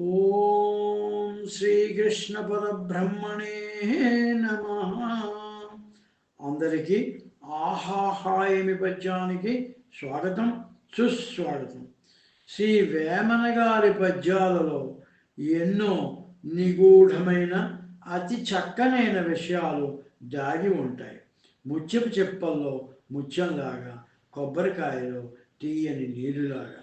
ఓం శ్రీకృష్ణ పరబ్రహ్మణే నమ. అందరికీ ఆహాహాయమి పద్యానికి స్వాగతం సుస్వాగతం. శ్రీ వేమన గారి పద్యాలలో ఎన్నో నిగూఢమైన అతి చక్కనైన విషయాలు దాగి ఉంటాయి. ముత్యపు చెప్పల్లో ముచ్చంలాగా కొబ్బరికాయలో తీయని నీరులాగా.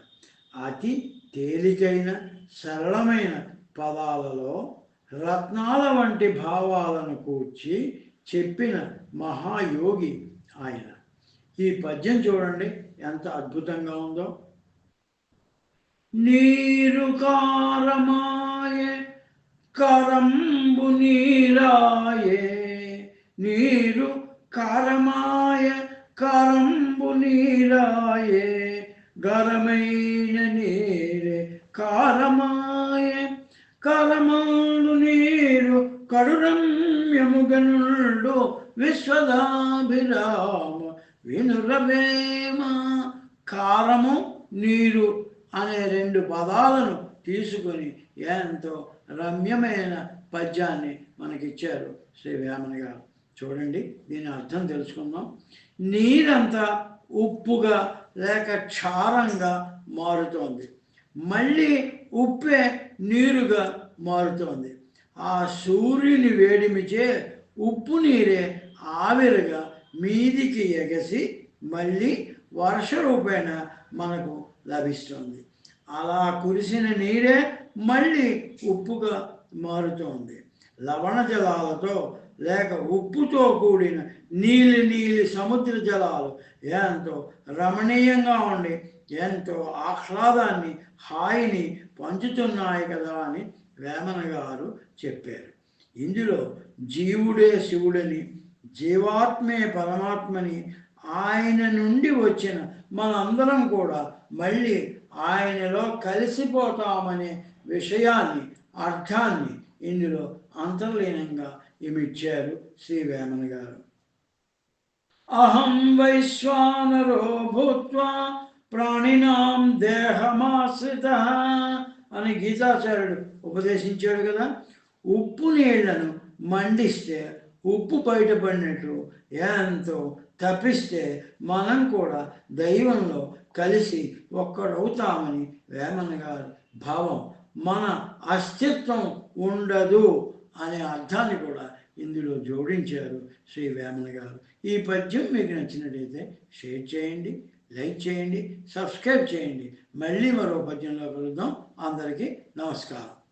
అతి తేలికైన సరళమైన పదాలలో రత్నాల వంటి భావాలను కూర్చి చెప్పిన మహాయోగి ఆయన. ఈ పద్యం చూడండి ఎంత అద్భుతంగా ఉందో. నీరు కారమాయ కరంబు నీరాయే. నీరు కారమాయ కరంబు నీరాయే. గరమైన నీరే కారమాయ కారమాలు నీరు కడురమ్యముగనుడు విశ్వదాభిరామ వినురవేమ. కారము నీరు అనే రెండు పదాలను తీసుకొని ఎంతో రమ్యమైన పద్యాన్ని మనకిచ్చారు శ్రీ వేమన గారు. చూడండి దీని అర్థం తెలుసుకుందాం. నీరంతా ఉప్పుగా లేక క్షారంగా మారుతోంది. మళ్ళీ ఉప్పే నీరుగా మారుతోంది. ఆ సూర్యుని వేడిమిచే ఉప్పు నీరే ఆవిరిగా మీదికి ఎగసి మళ్ళీ వర్ష రూపేణ మనకు లభిస్తుంది. అలా కురిసిన నీరే మళ్ళీ ఉప్పుగా మారుతోంది. లవణ జలాలతో లేక ఉప్పుతో కూడిన నీలి నీలి సముద్ర జలాలు ఎంతో రమణీయంగా ఉండి ఎంతో ఆహ్లాదాన్ని హాయిని పంచుతున్నాయి కదా అని వేమన గారు చెప్పారు. ఇందులో జీవుడే శివుడని జీవాత్మే పరమాత్మని ఆయన నుండి వచ్చిన మనందరం కూడా మళ్ళీ ఆయనలో కలిసిపోతామనే విషయాన్ని అర్థాన్ని ఇందులో అంతర్లీనంగా ఇమిచ్చారు శ్రీ వేమన గారు. అహం వైశ్వానరో భూత్వా ప్రాణినాం దేహమాశ్రిత అని గీతాచార్యుడు ఉపదేశించాడు కదా. ఉప్పు నీళ్ళను మండిస్తే ఉప్పు బయటపడినట్లు ఎంతో తప్పిస్తే మనం కూడా దైవంలో కలిసి ఒక్కడవుతామని వేమన గారు భావం. మన అస్తిత్వం ఉండదు అనే అర్థాన్ని కూడా ఇందులో జోడించారు శ్రీ వేమన గారు. ఈ పద్యం మీకు నచ్చినట్టయితే షేర్ చేయండి లైక్ చేయండి సబ్స్క్రైబ్ చేయండి. మళ్ళీ మరో పద్యంలో కలుద్దాం. అందరికీ నమస్కారం.